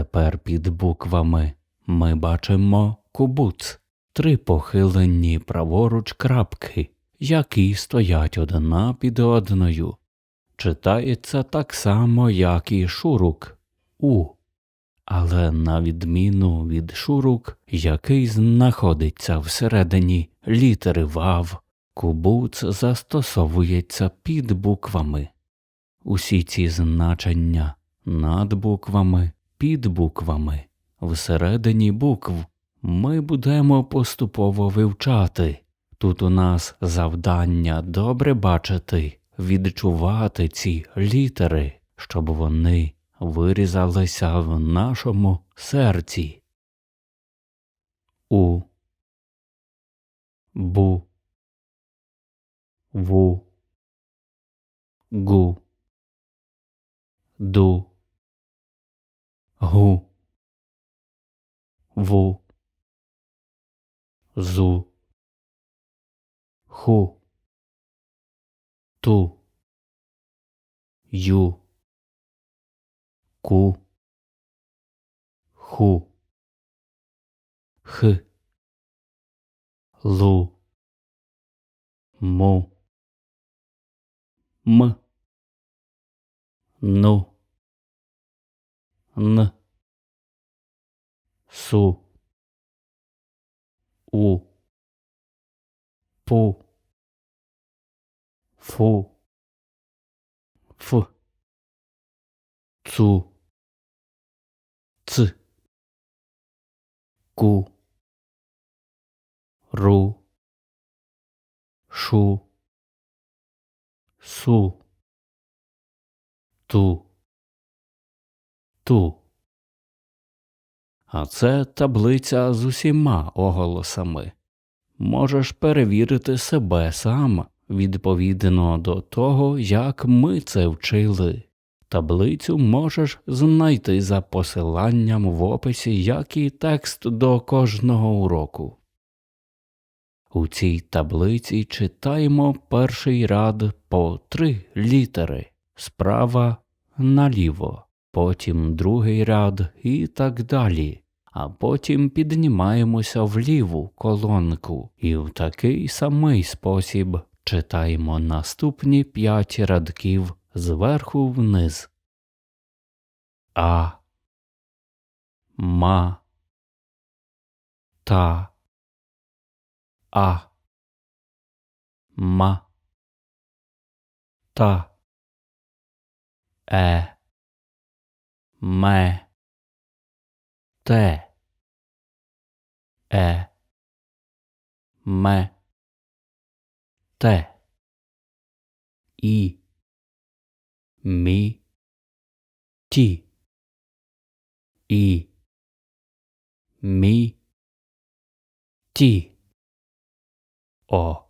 Тепер під буквами ми бачимо кубуц, три похилені праворуч крапки, які стоять одна під одною. Читається так само, як і шурук у, але на відміну від шурук, який знаходиться всередині літери вав, кубуц застосовується під буквами. Усі ці значення над буквами, під буквами, всередині букв ми будемо поступово вивчати. Тут у нас завдання добре бачити, відчувати ці літери, щоб вони вирізалися в нашому серці. У. Бу. Ву. Гу. Ду гу. Ву. Зу. Ху. Ту. Ю. Ку. Ху. Х. Лу. Му. М. Ну н су у пу фу ф цу ц ку ру шу су ту ту. А це таблиця з усіма оголосами. Можеш перевірити себе сам відповідно до того, як ми це вчили. Таблицю можеш знайти за посиланням в описі, як і текст до кожного уроку. У цій таблиці читаємо перший ряд по три літери справа наліво, потім другий ряд і так далі, а потім піднімаємося в ліву колонку. І в такий самий спосіб читаємо наступні п'ять рядків зверху вниз. А ма та а ма та е ме те е ме те і мі ті і мі ті о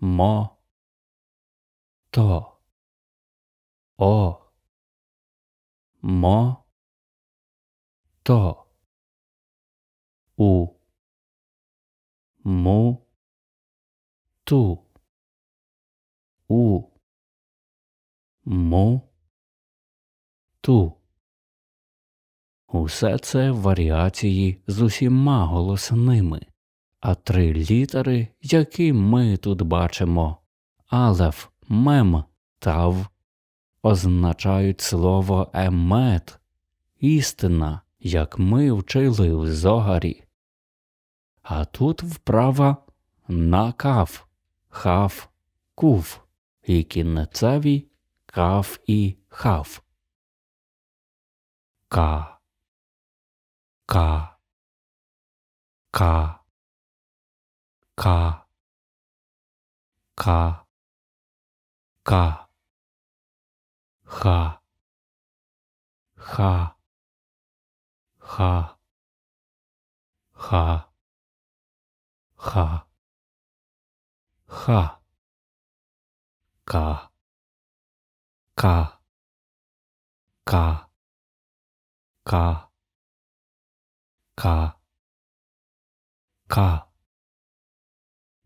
мо то о мо то. У. Му ту. У. Му ту. Усе це варіації з усіма голосними, а три літери, які ми тут бачимо. Алеф, мем та в, означають слово емет, істина, як ми вчили в зогарі. А тут вправа на каф, хав, кув і кінцеві каф і хав. Ка. Ка. Ка. Ка. Ка. Ка. Ха. Ха. Ха. Ха. Ха. Ха. Ка. Ка. Ка. Ка. Ка. Ка.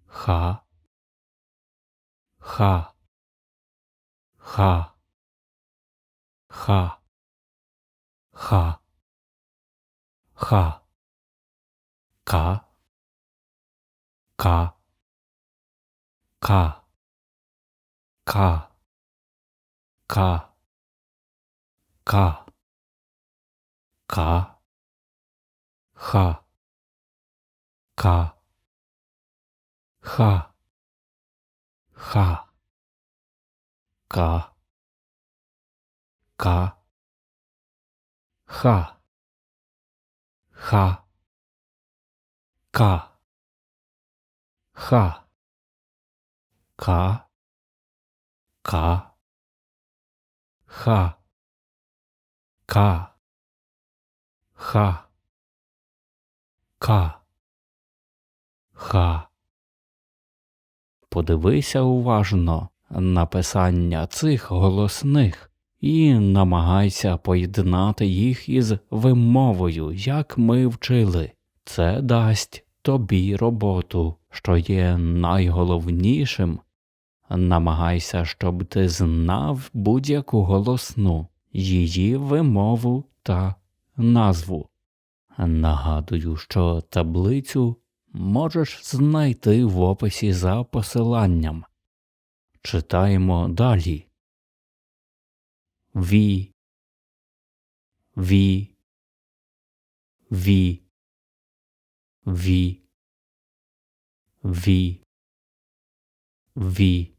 Ха. Ха. Ха. Ха. ха, ха, ка, ка, ка, ка, ка, ка, ка, ха, ка, ха, ха, ка, ка, ха, ха, ка, ха, ка, ка, ха, ка, ха, ка, ха. Подивися уважно на писання цих голосних і намагайся поєднати їх із вимовою, як ми вчили. Це дасть тобі роботу, що є найголовнішим. Намагайся, щоб ти знав будь-яку голосну, її вимову та назву. Нагадую, що таблицю можеш знайти в описі за посиланням. Читаємо далі. Ві, ві, ві, ві, ві, ві.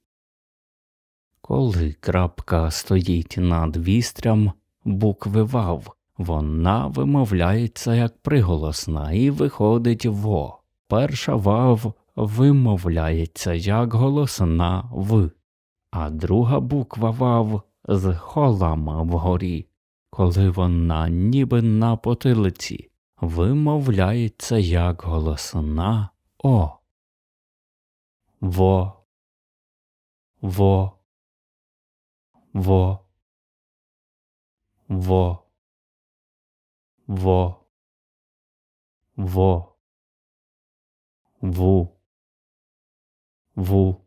Коли крапка стоїть над вістрям букви вав, вона вимовляється як приголосна і виходить во. Перша вав вимовляється як голосна в, а друга буква вав з холама вгорі, коли вона ніби на потилиці, вимовляється як голосна о. Во, во, во, во, во, во, ву, ву,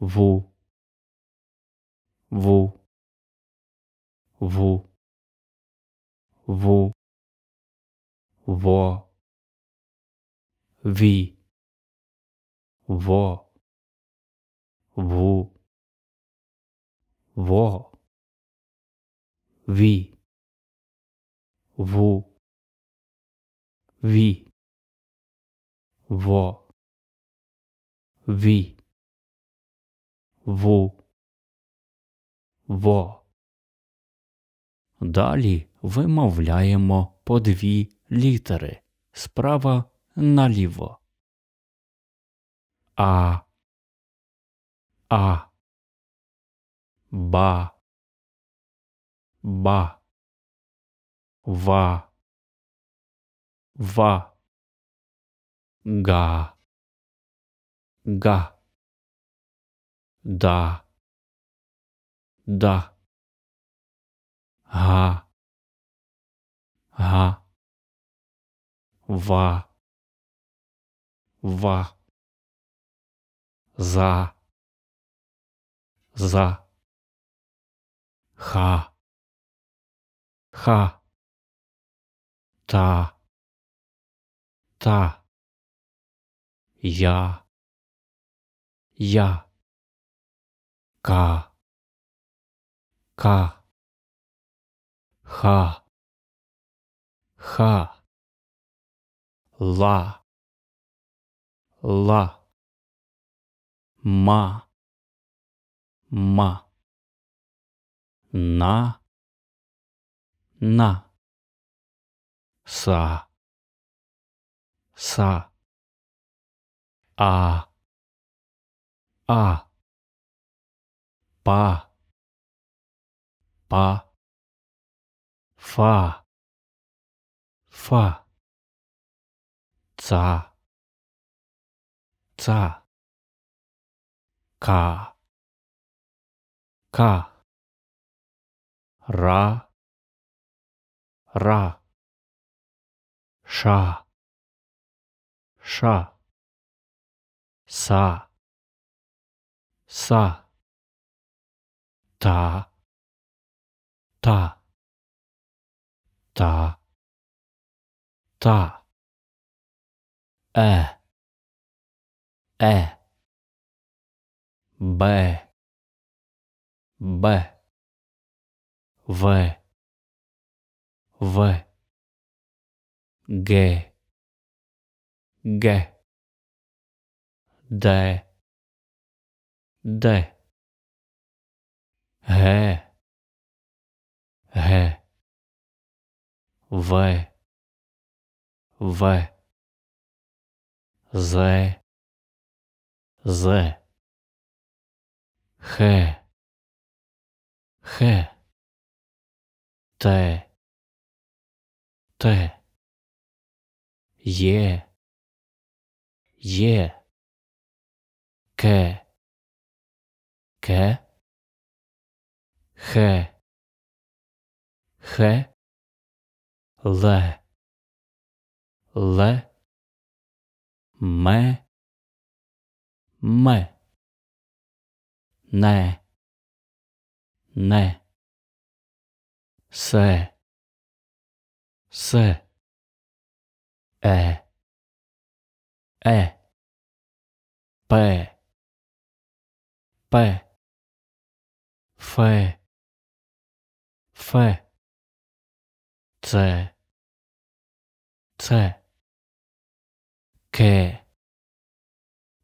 ву, ву, ву, ву, во, ві, во, ву, во, ві, ву, ві, во, ві, ву, во. Далі вимовляємо по дві літери. Справа наліво. А, а, ба, ба, ва, ва, га, га, да, да, га, га, ва, ва, за, за, ха, ха, та, та, я, я, ка, ка, ха, ха, ла, ла, ма, ма, на, на, са, са, а, а, па, па, фа, фа, ца, ца, ка, ка, ра, ра, ша, ша, са, са, та, та, та, та, е, е, б, б, в, в, г, г, д, д, г, г, В, В, З, З, Х, Х, Т, Т, Є, Є, К, К, Х, Х, Л, Л, М, М, Не, Не, С, С, Е, Е, П, П, Ф, Ф, Ц, Ц, К,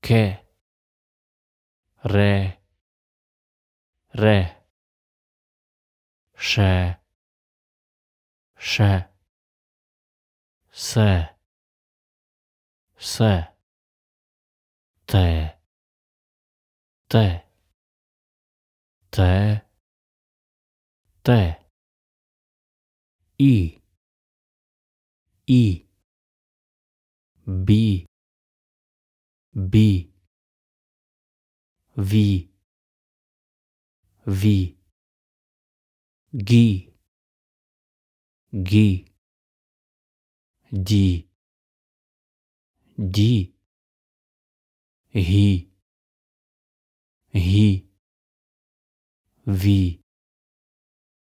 К, Р, Р, Ш, Ш, С, С, Т, Т, Т, Т, І, І, Бі, Бі, Ві, Ві, Гі, Гі, Ді, Ді, Гі, Гі, Ві,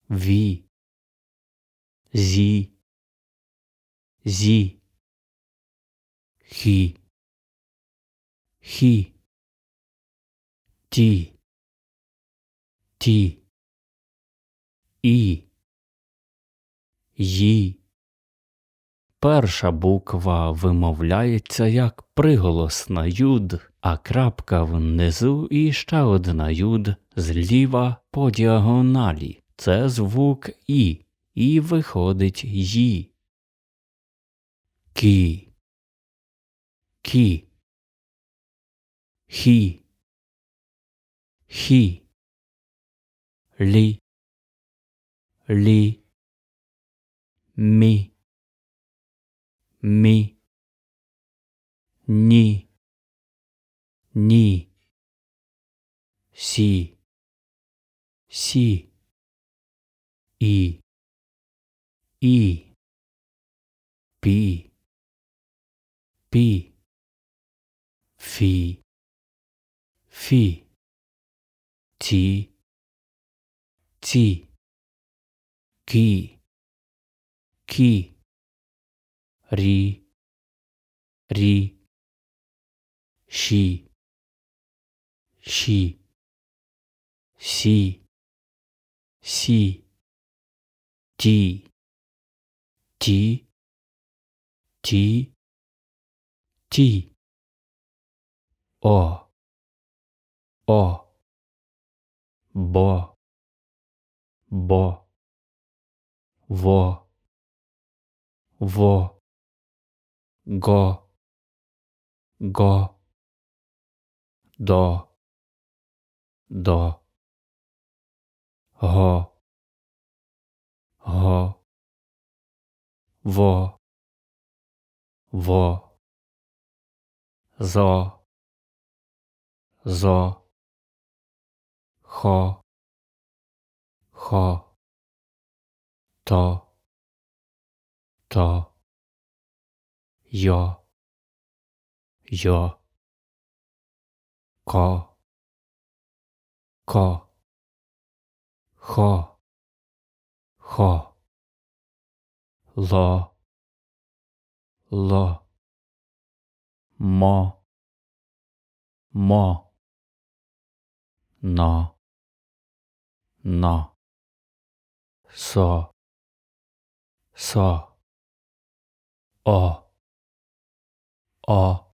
Ві, Зі, Зі, Хі, Хі, Ті, Ті, І, Ї. Перша буква вимовляється як приголосна юд, а крапка внизу і ще одна юд зліва по діагоналі. Це звук І, і виходить Ї. Кі. Кі. Хі. Хі. Лі. Лі. Мі. Мі. Ні. Ні. Сі. Сі. І. І. Пі. Пі. Фі. Фі. Ті. Ті. Кі. Кі. Рі. Рі. Ші. Ші. Сі. Сі. Ті. Ті. Ті. Ті. О. О. Бо. Бо. Во. Во. Го. Го. До. До. Го. Го. Во. Во. Зо. Зо. Хо. Хо. То. То. Йо. Йо. Ко. Ко. Хо. Хо. Ло, ло, мо, мо, но, но, со, со, о, о,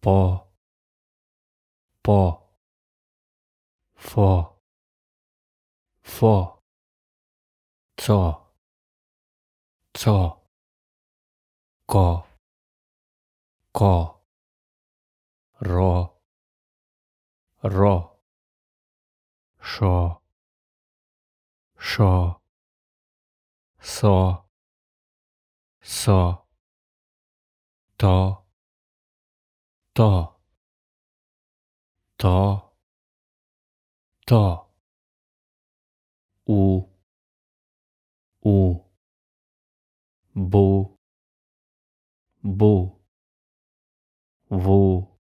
по, по, фо, фо, цо, цо, ко, ко, ро, ро, шо, шо, со, со, то, то, то, то, у, у, бу, бу, ву,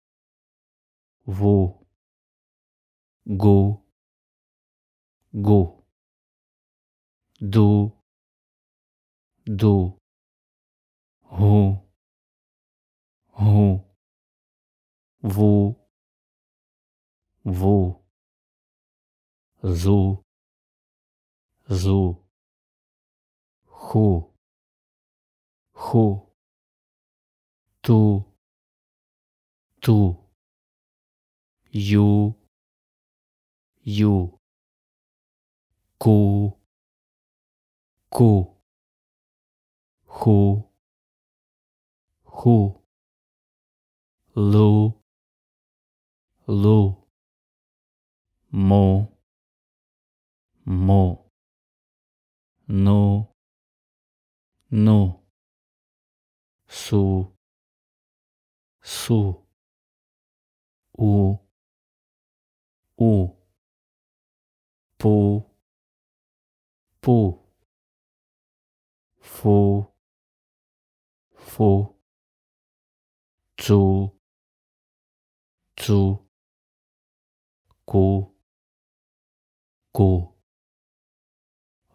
ву, гу, гу, ду, ду, гу, гу, ву, ву, зу, зу, ху, ху, ту, ту, ю, ю, ку, ку, ху, ху, лу, лу, му, му, ну, ну, су, су, у, у, пу, пу, фу, фу, цу, цу, ку, ку,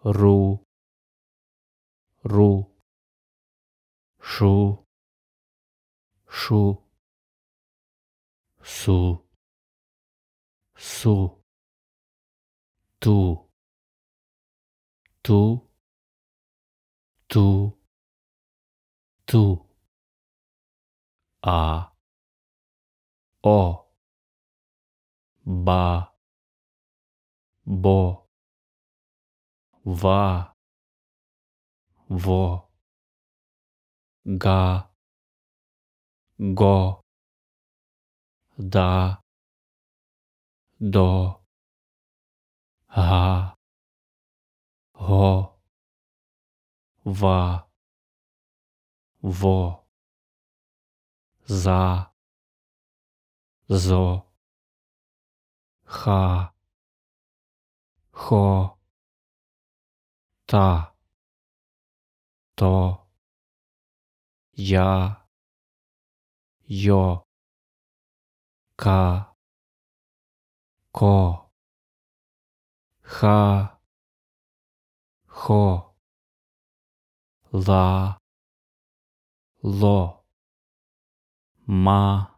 ру, ру, шу, шу, су, су, ту, ту, ту, ту, а, о, ба, бо, ва, во, га, го, да, до, га, го, ва, во, за, зо, ха, хо, та, то, я, йо, ка, ко, ха, хо, ла, ло, ма,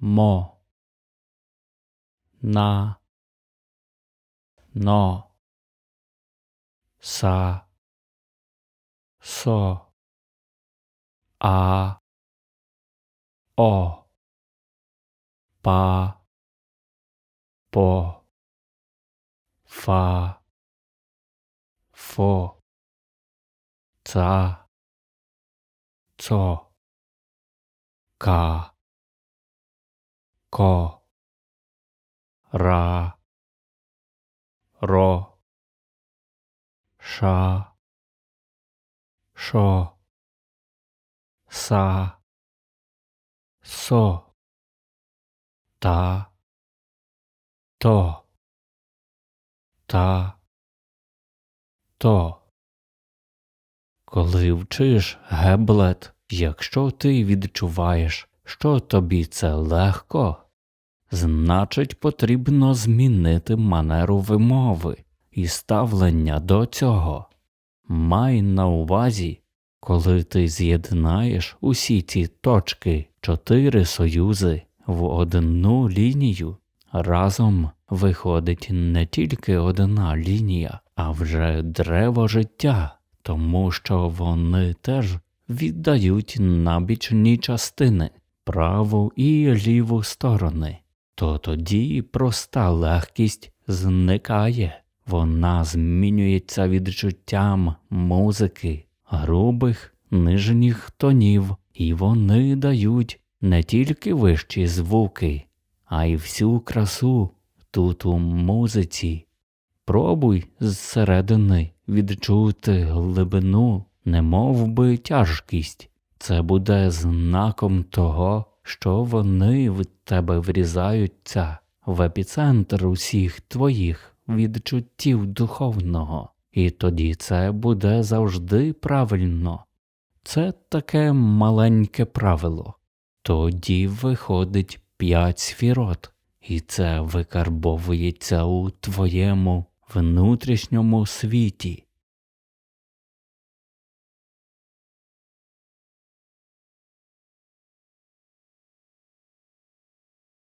мо, на, но, са, со, а, о, па, по, фа, фо, ца, цо, ка, ко, ра, ро, ша, шо, са, со, та, то, та, то. Коли вчиш геблет, якщо ти відчуваєш, що тобі це легко, значить потрібно змінити манеру вимови і ставлення до цього. Май на увазі, коли ти з'єднаєш усі ці точки, чотири союзи в одну лінію, разом виходить не тільки одна лінія, а вже древо життя, тому що вони теж віддають на бічні частини, праву і ліву сторони. То тоді проста легкість зникає, вона змінюється відчуттям музики, грубих нижніх тонів, і вони дають не тільки вищі звуки, а й всю красу тут у музиці. Пробуй зсередини відчути глибину, немов би тяжкість. Це буде знаком того, що вони в тебе врізаються в епіцентр усіх твоїх відчуттів духовного, і тоді це буде завжди правильно. Це таке маленьке правило. Тоді виходить п'ять сфірот, і це викарбовується у твоєму внутрішньому світі.